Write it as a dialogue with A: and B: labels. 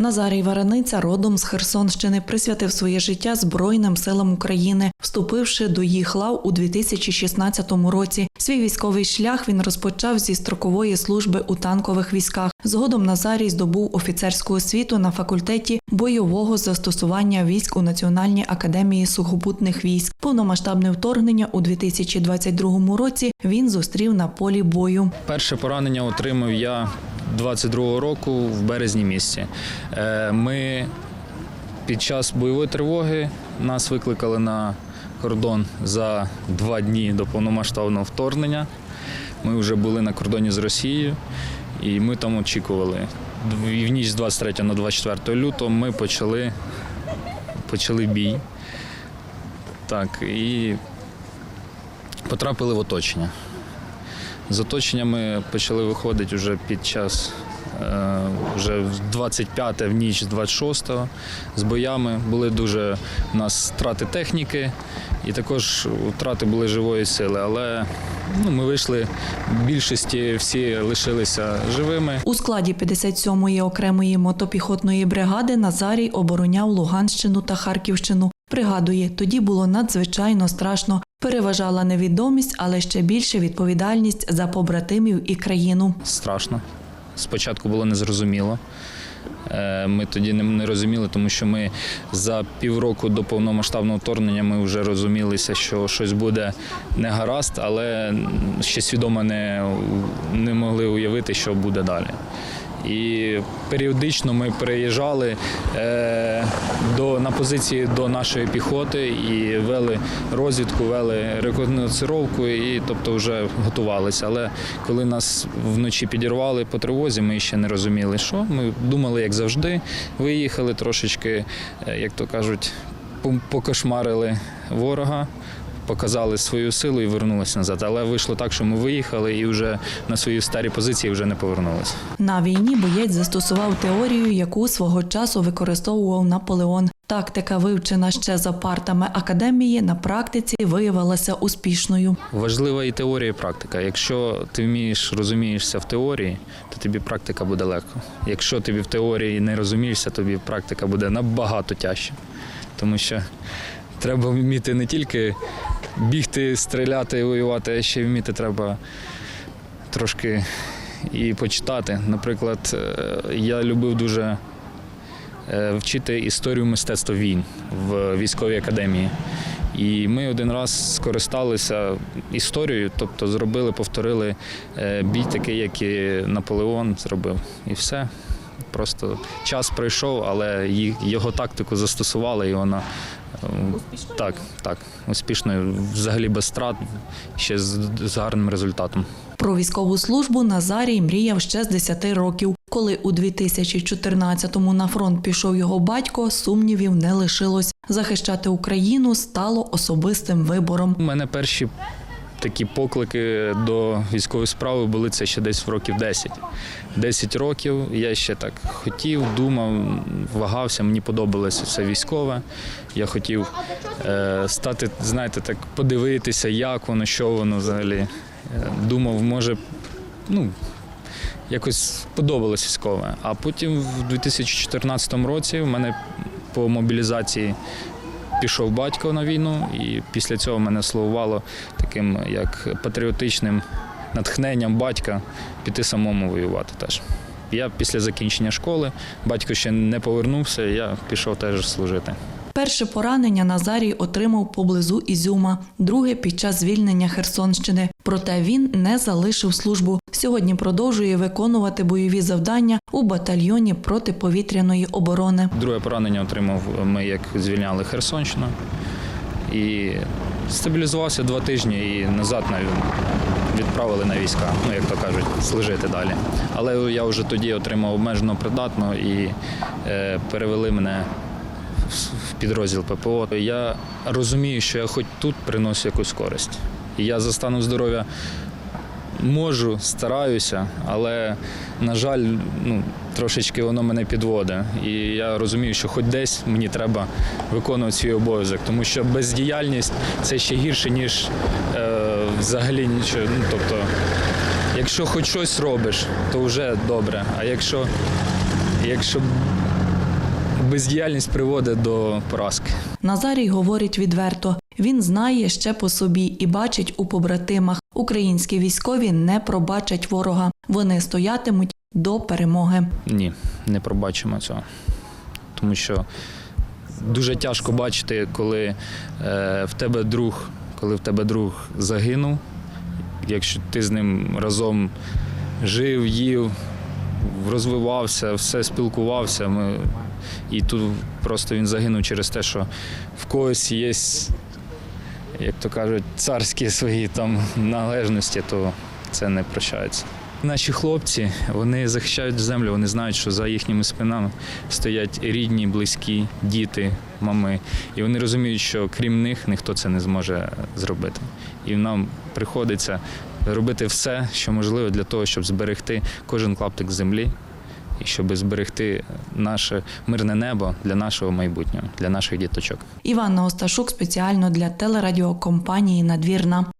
A: Назарій Варениця родом з Херсонщини присвятив своє життя Збройним силам України, вступивши до їх лав у 2016 році. Свій військовий шлях він розпочав зі строкової служби у танкових військах. Згодом Назарій здобув офіцерську освіту на факультеті бойового застосування військ у Національній академії сухопутних військ. Повномасштабне вторгнення у 2022 році він зустрів на полі бою.
B: Перше поранення отримав я 22-го року в березні місяці. Е, Ми під час бойової тривоги нас викликали на кордон за два дні до повномасштабного вторгнення. Ми вже були на кордоні з Росією і ми там очікували. І в ніч з 23 на 24 лютого ми почали, почали бій. Так, і потрапили в оточення. З оточення ми почали виходити вже під час е, вже в 25 в ніч з 26 з боями. Були дуже у нас втрати техніки і також втрати були живої сили. Але ну, ми вийшли, більшості всі лишилися живими.
A: У складі 57-ї окремої мотопіхотної бригади Назарій обороняв Луганщину та Харківщину. Пригадує, тоді було надзвичайно страшно. Переважала невідомість, але ще більше відповідальність за побратимів і країну.
B: страшно. Спочатку було незрозуміло. Е, Ми тоді не- розуміли, тому що ми за півроку до повномасштабного вторгнення ми вже розумілися, що щось буде не гаразд, але ще свідомо не, не могли уявити, що буде далі. І періодично ми переїжджали е, до, на позиції до нашої піхоти і вели розвідку, вели рекогносцировку, і тобто вже готувалися. Але коли нас вночі підірвали по тривозі, ми ще не розуміли, що. Ми думали, як завжди, виїхали трошечки, е, як то кажуть, покошмарили ворога. Показали свою силу і вернулися назад. Але вийшло так, що ми виїхали і вже на свої старі позиції вже не повернулися.
A: На війні боєць застосував теорію, яку свого часу використовував Наполеон. Тактика, вивчена ще за партами академії, на практиці виявилася успішною.
B: Важлива і теорія, і практика. Якщо ти вмієш розумієшся в теорії, то тобі практика буде легко. Якщо тобі в теорії не розумієшся, тобі практика буде набагато тяжче. Тому що треба вміти не тільки бігти, стріляти, воювати, а ще вміти треба трошки і почитати. Наприклад, е, я любив дуже е, вчити історію мистецтва війн в військовій академії. І ми один раз скористалися історією, тобто зробили, повторили е, бій такий, як і Наполеон зробив. І все. Просто час пройшов, але його тактику застосували, і вона е, так, так, успішно, взагалі без страт, ще з, з гарним результатом.
A: Про військову службу Назарій мріяв ще з 10 років. Коли у 2014-му на фронт пішов його батько, сумнівів не лишилось. Захищати Україну стало особистим вибором.
B: У мене перші такі поклики до військової справи були це ще десь в років 10. 10 років я ще так хотів, думав, вагався, мені подобалося все військове. Я хотів е, стати, знаєте, так подивитися, як воно, що воно взагалі. Е, Думав, може, ну, якось подобалось військове. А потім в 2014 році в мене по мобілізації пішов батько на війну, і після цього мене слугувало таким як патріотичним натхненням батька піти самому воювати теж. Я після закінчення школи, батько ще не повернувся, я пішов теж служити.
A: Перше поранення Назарій отримав поблизу Ізюма, друге під час звільнення Херсонщини. Проте він не залишив службу. Сьогодні продовжує виконувати бойові завдання у батальйоні протиповітряної оборони.
B: Друге поранення отримав ми, як звільняли Херсонщину. І стабілізувався два тижні і назад відправили на війська, ну як то кажуть, служити далі. Але я вже тоді отримав обмежено придатно і е, перевели мене в- підрозділ ППО. Я розумію, що я хоч тут приношу якусь користь. І я за станом здоров'я можу, стараюся, але, на жаль, ну, трошечки воно мене підводить. І я розумію, що хоч десь мені треба виконувати свій обов'язок, тому що бездіяльність це ще гірше, ніж е, взагалі нічого. Ну, тобто, якщо хоч щось робиш, то вже добре. А якщо, якщо бездіяльність приводить до поразки.
A: Назарій говорить відверто: він знає ще по собі і бачить у побратимах. Українські військові не пробачать ворога. Вони стоятимуть до перемоги.
B: Ні, не пробачимо цього. Тому що дуже тяжко бачити, коли е, в тебе друг, коли в тебе друг загинув, якщо ти з ним разом жив, їв, розвивався, все спілкувався. Ми, і тут просто він загинув через те, що в когось є, як то кажуть, царські свої там належності, то це не прощається. Наші хлопці вони захищають землю, вони знають, що за їхніми спинами стоять рідні, близькі, діти, мами. І вони розуміють, що крім них ніхто це не зможе зробити. І нам приходиться робити все, що можливо для того, щоб зберегти кожен клаптик землі і щоб зберегти наше мирне небо для нашого майбутнього, для наших діточок.
A: Іванна Осташук спеціально для телерадіокомпанії Надвірна.